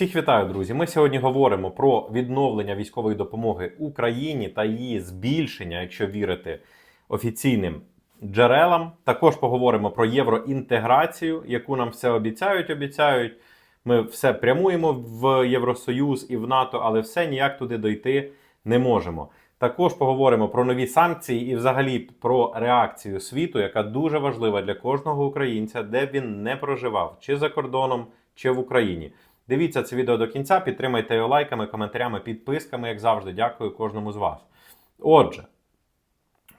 Всіх вітаю, друзі. Ми сьогодні говоримо про відновлення військової допомоги Україні та її збільшення, якщо вірити офіційним джерелам. Також поговоримо про євроінтеграцію, яку нам все обіцяють. Обіцяють. Ми все прямуємо в Євросоюз і в НАТО, але все ніяк туди дойти не можемо. Також поговоримо про нові санкції і, взагалі, про реакцію світу, яка дуже важлива для кожного українця, де він не проживав, чи за кордоном, чи в Україні. Дивіться це відео до кінця, підтримайте його лайками, коментарями, підписками, як завжди. Дякую кожному з вас. Отже,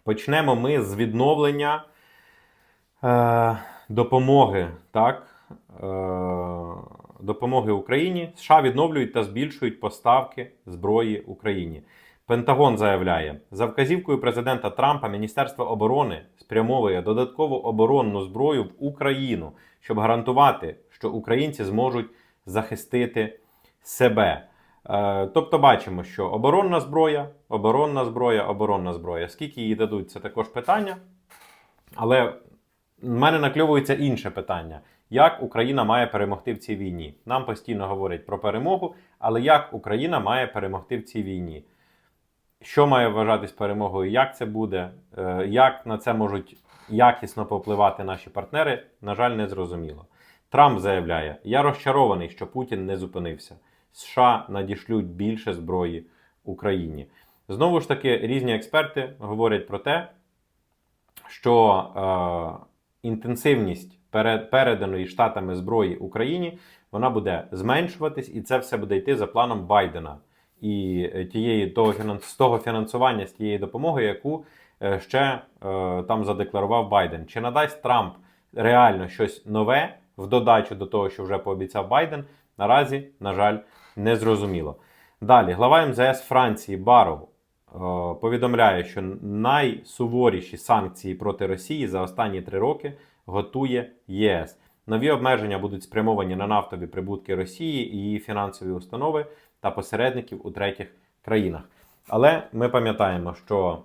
почнемо ми з відновлення е, допомоги. Так? Е, допомоги Україні. США відновлюють та збільшують поставки зброї Україні. Пентагон заявляє, за вказівкою президента Трампа Міністерство оборони спрямовує додаткову оборонну зброю в Україну, щоб гарантувати, що українці зможуть захистити себе. Е, Тобто бачимо, що оборонна зброя, оборонна зброя, оборонна зброя. Скільки її дадуть, це також питання. Але в мене накльовується інше питання: як Україна має перемогти в цій війні? Нам постійно говорять про перемогу, але як Україна має перемогти в цій війні? Що має вважатись перемогою? Як це буде? Е, Як на це можуть якісно повпливати наші партнери? На жаль, не зрозуміло. Трамп заявляє: Я розчарований, що Путін не зупинився. США надішлють більше зброї Україні. Знову ж таки, різні експерти говорять про те, що е, інтенсивність перед, переданої штатами зброї Україні вона буде зменшуватись, і це все буде йти за планом Байдена і е, тієї того з того фінансування з тієї допомоги, яку е, ще е, там задекларував Байден. Чи надасть Трамп реально щось нове в додачу до того, що вже пообіцяв Байден? Наразі, на жаль, не зрозуміло. Далі, глава МЗС Франції Барроу е, повідомляє, що найсуворіші санкції проти Росії за останні три роки готує ЄС. Нові обмеження будуть спрямовані на нафтові прибутки Росії і її фінансові установи та посередників у третіх країнах. Але ми пам'ятаємо, що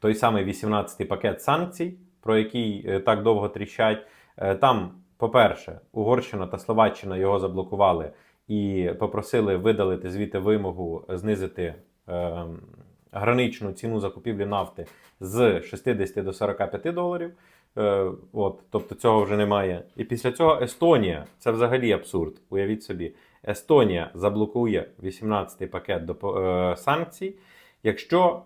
той самий 18-й пакет санкцій, про який е, так довго тріщать, е, там, по-перше, Угорщина та Словаччина його заблокували і попросили видалити звідти вимогу знизити е, граничну ціну закупівлі нафти з 60 до 45 доларів. Е, от, тобто цього вже немає. І після цього Естонія це взагалі абсурд. Уявіть собі, Естонія заблокує 18-й пакет до, е, санкцій, якщо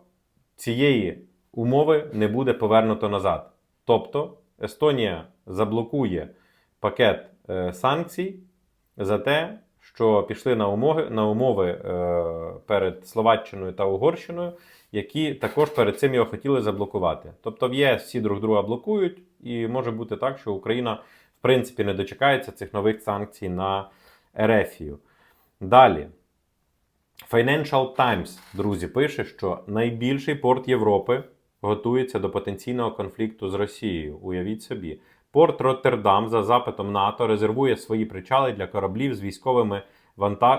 цієї умови не буде повернуто назад. Тобто Естонія заблокує пакет е, санкцій за те, що пішли на умови, на умови е, перед Словаччиною та Угорщиною, які також перед цим його хотіли заблокувати. Тобто в ЄС всі друг друга блокують, і може бути так, що Україна в принципі не дочекається цих нових санкцій на Ерефію. Далі. Financial Times, друзі, пише, що найбільший порт Європи готується до потенційного конфлікту з Росією. Уявіть собі. Порт Роттердам за запитом НАТО резервує свої причали для кораблів з військовими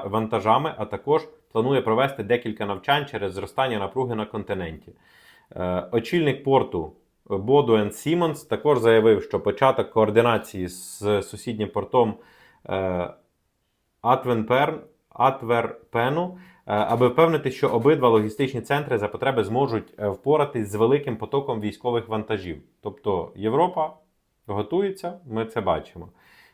вантажами, а також планує провести декілька навчань через зростання напруги на континенті. Е, Очільник порту Бодуен Сімонс також заявив, що початок координації з сусіднім портом е, Атвенперн, Атверпену, е, аби впевнити, що обидва логістичні центри за потреби зможуть впоратись з великим потоком військових вантажів. Тобто Європа готується, ми це бачимо.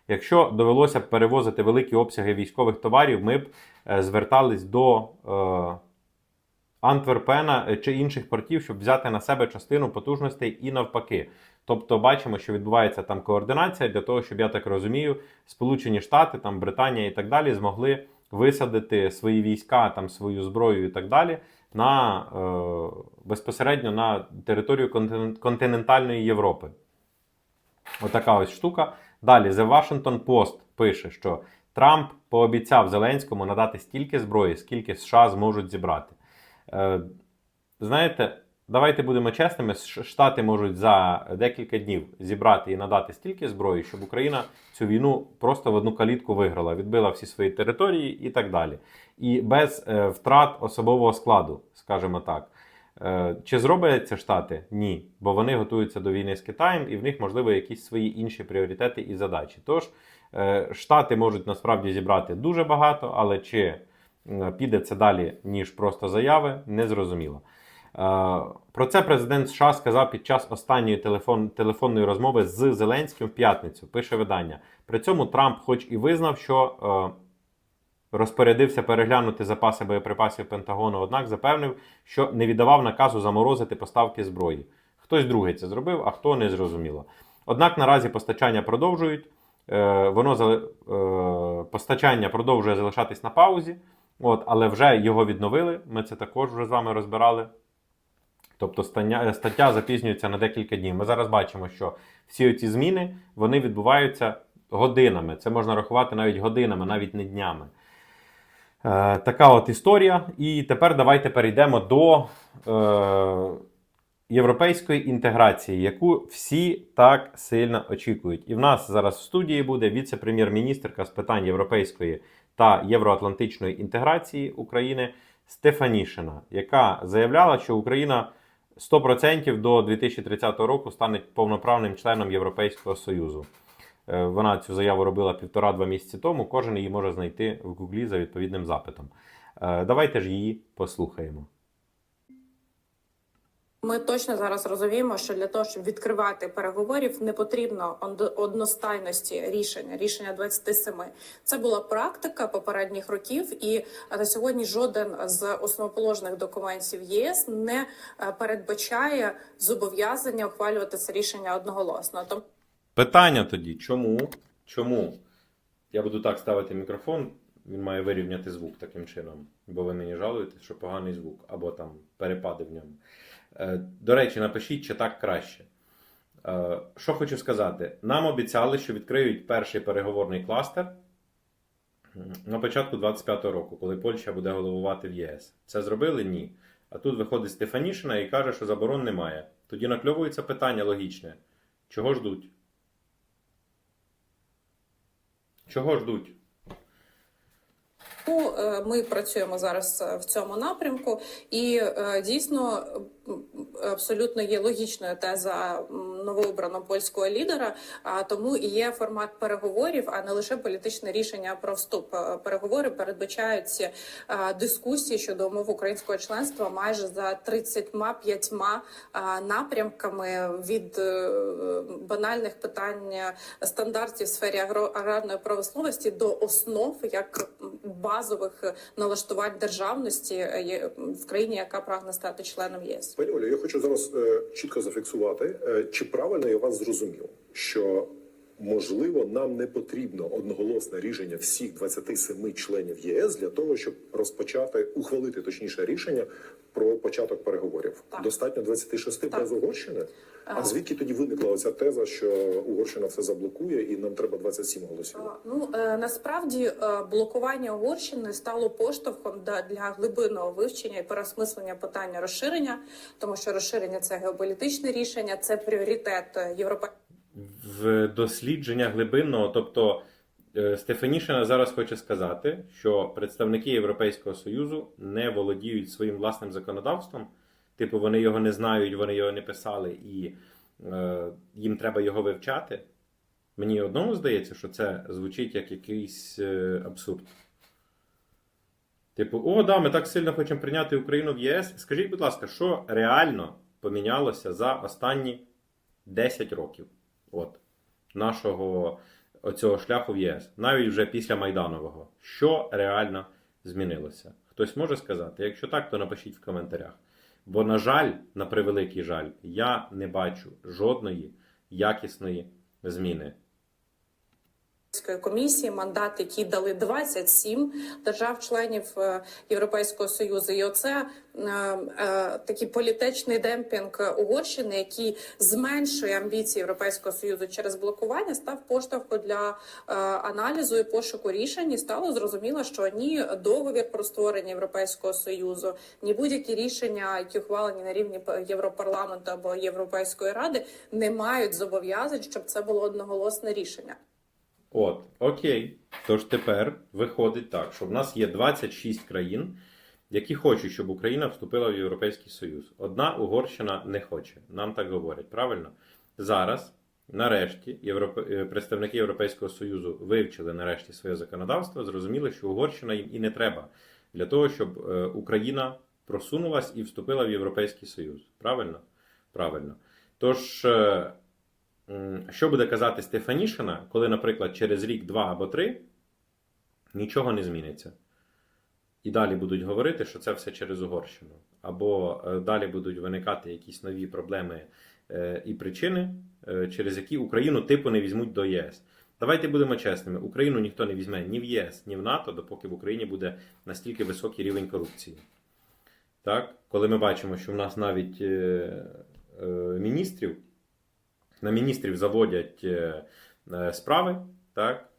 Якщо довелося б перевозити великі обсяги військових товарів, ми б е, звертались до е, Антверпена е, чи інших портів, щоб взяти на себе частину потужностей і навпаки. Тобто бачимо, що відбувається там координація для того, щоб я так розумію, Сполучені Штати, там Британія і так далі змогли висадити свої війська, там свою зброю і так далі на е, безпосередньо на територію континентальної Європи. Отака ось штука. Далі The Washington Post пише, що Трамп пообіцяв Зеленському надати стільки зброї, скільки США зможуть зібрати. Е, знаєте, давайте будемо чесними, Штати можуть за декілька днів зібрати і надати стільки зброї, щоб Україна цю війну просто в одну калітку виграла, відбила всі свої території і так далі. І без е, втрат особового складу, скажімо так. Е, Чи зроблять це Штати? Ні, бо вони готуються до війни з Китаєм, і в них можливо якісь свої інші пріоритети і задачі. Тож Е, Штати можуть насправді зібрати дуже багато, але чи піде це далі, ніж просто заяви, не зрозуміло. Е, Про це президент США сказав під час останньої телефон, телефонної розмови з Зеленським в п'ятницю. Пише видання. При цьому Трамп, хоч і визнав, що е, розпорядився переглянути запаси боєприпасів Пентагону, однак запевнив, що не віддавав наказу заморозити поставки зброї. Хтось другий це зробив, а хто не зрозуміло. Однак наразі постачання продовжують. Е, воно зале- е, постачання продовжує залишатись на паузі, от, але вже його відновили. Ми це також вже з вами розбирали. Тобто стання- стаття запізнюється на декілька днів. Ми зараз бачимо, що всі ці зміни вони відбуваються годинами. Це можна рахувати навіть годинами, навіть не днями. Е, така от історія. І тепер давайте перейдемо до е, європейської інтеграції, яку всі так сильно очікують. І в нас зараз в студії буде віце-прем'єр-міністрка з питань європейської та євроатлантичної інтеграції України Стефанішина, яка заявляла, що Україна 100% до 2030 року стане повноправним членом Європейського Союзу. Е, Вона цю заяву робила півтора-два місяці тому. Кожен її може знайти в Гуглі за відповідним запитом. Е, Давайте ж її послухаємо. Ми точно зараз розуміємо, що для того, щоб відкривати переговорів, не потрібно одностайності рішення, рішення 27. Це була практика попередніх років, і е, на сьогодні жоден з основоположних документів ЄС не передбачає зобов'язання ухвалювати це рішення одноголосно. Питання тоді: чому? Чому? Я буду так ставити мікрофон, він має вирівняти звук таким чином, бо ви мені жалуєте, що поганий звук, або там перепади в ньому. Е, До речі, напишіть, чи так краще. Е, Що хочу сказати: нам обіцяли, що відкриють перший переговорний кластер на початку 25-го року, коли Польща буде головувати в ЄС. Це зробили? Ні. А тут виходить Стефанішина і каже, що заборон немає. Тоді накльовується питання логічне: чого ждуть? Чого ждуть? е, ми працюємо зараз е, в цьому напрямку, і е, дійсно абсолютно є логічною теза новообраного польського лідера. А тому і є формат переговорів, а не лише політичне рішення про вступ. Е, Переговори передбачають е, дискусії щодо умов українського членства майже за 35 е, напрямками від банальних питань стандартів в сфері аграрної промисловості до основ як базових налаштувань державності в країні, яка прагне стати членом ЄС. Пані Олю, я хочу зараз чітко зафіксувати, чи правильно я вас зрозумів, що можливо нам не потрібно одноголосне рішення всіх 27 членів ЄС для того, щоб розпочати ухвалити точніше рішення про початок переговорів. Так. Достатньо 26 Так. без Угорщини. А А. звідки тоді виникла оця теза, що Угорщина все заблокує і нам треба 27 голосів? А, Ну е, насправді е, блокування Угорщини стало поштовхом да- для глибинного вивчення і переосмислення питання розширення, тому що розширення це геополітичне рішення, це пріоритет е, Європейського в дослідження глибинного. Тобто е, Стефанішина зараз хоче сказати, що представники Європейського Союзу не володіють своїм власним законодавством. Типу, вони його не знають, вони його не писали, і е, їм треба його вивчати. Мені одному здається, що це звучить як якийсь е, абсурд. Типу, о, да, ми так сильно хочемо прийняти Україну в ЄС. Скажіть, будь ласка, що реально помінялося за останні 10 років от, нашого оцього шляху в ЄС, навіть вже після Майданового. Що реально змінилося? Хтось може сказати? Якщо так, то напишіть в коментарях. Бо, на жаль, на превеликий жаль, я не бачу жодної якісної зміни. Комісії, мандат, який дали 27 держав-членів е, Європейського союзу, і оце е, е, такий політичний демпінг Угорщини, який зменшує амбіції Європейського союзу через блокування, став поштовхом для е, аналізу і пошуку рішень. І стало зрозуміло, що ні договір про створення Європейського союзу, ні будь-які рішення, які ухвалені на рівні Європарламенту або Європейської ради, не мають зобов'язань, щоб це було одноголосне рішення. От, окей. Тож тепер виходить так, що в нас є 26 країн, які хочуть, щоб Україна вступила в Європейський Союз. Одна Угорщина не хоче. Нам так говорять, правильно? Зараз нарешті Європе... е, представники Європейського Союзу вивчили нарешті своє законодавство, зрозуміли, що Угорщина їм і не треба для того, щоб е, Україна просунулась і вступила в Європейський Союз. Правильно? Правильно. Тож, е, що буде казати Стефанішина, коли, наприклад, через рік, два або три нічого не зміниться? І далі будуть говорити, що це все через Угорщину. Або е, далі будуть виникати якісь нові проблеми е, і причини, е, через які Україну типу не візьмуть до ЄС. Давайте будемо чесними: Україну ніхто не візьме ні в ЄС, ні в НАТО, допоки в Україні буде настільки високий рівень корупції. Так? Коли ми бачимо, що в нас навіть е, е, міністрів, на міністрів заводять е, е, справи, так?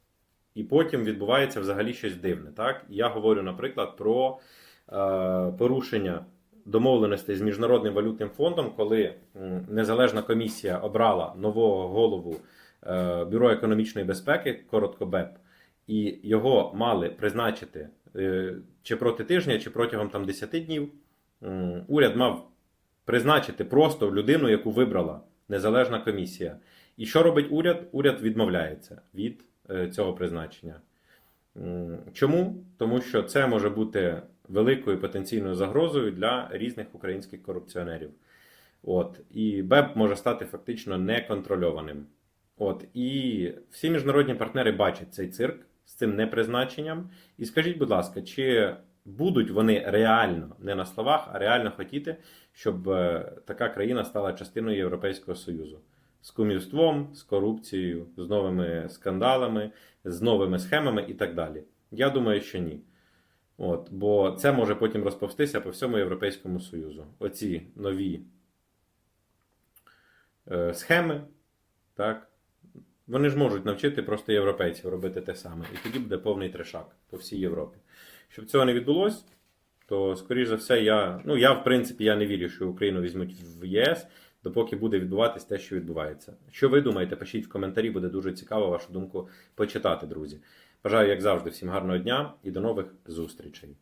і потім відбувається взагалі щось дивне. Так? Я говорю, наприклад, про е, порушення домовленостей з Міжнародним валютним фондом, коли незалежна комісія обрала нового голову Бюро економічної безпеки, коротко БЕП, і його мали призначити чи проти тижня, чи протягом там 10 днів. Уряд мав призначити просто людину, яку вибрала незалежна комісія. І що робить уряд? Уряд відмовляється від е, цього призначення. Чому? Тому що це може бути великою потенційною загрозою для різних українських корупціонерів. От, і БЕП може стати фактично неконтрольованим. От, і всі міжнародні партнери бачать цей цирк з цим непризначенням. І скажіть, будь ласка, чи будуть вони реально, не на словах, а реально хотіти, щоб е, така країна стала частиною Європейського Союзу? З кумівством, з корупцією, з новими скандалами, з новими схемами і так далі. Я думаю, що ні. От, бо це може потім розповстися по всьому Європейському Союзу. Оці нові е, схеми, так, вони ж можуть навчити просто європейців робити те саме. І тоді буде повний трешак по всій Європі. Щоб цього не відбулося, то, скоріш за все, я, ну, я, в принципі, я не вірю, що Україну візьмуть в ЄС, допоки буде відбуватись те, що відбувається. Що ви думаєте? Пишіть в коментарі, буде дуже цікаво вашу думку почитати, друзі. Бажаю, як завжди, всім гарного дня і до нових зустрічей.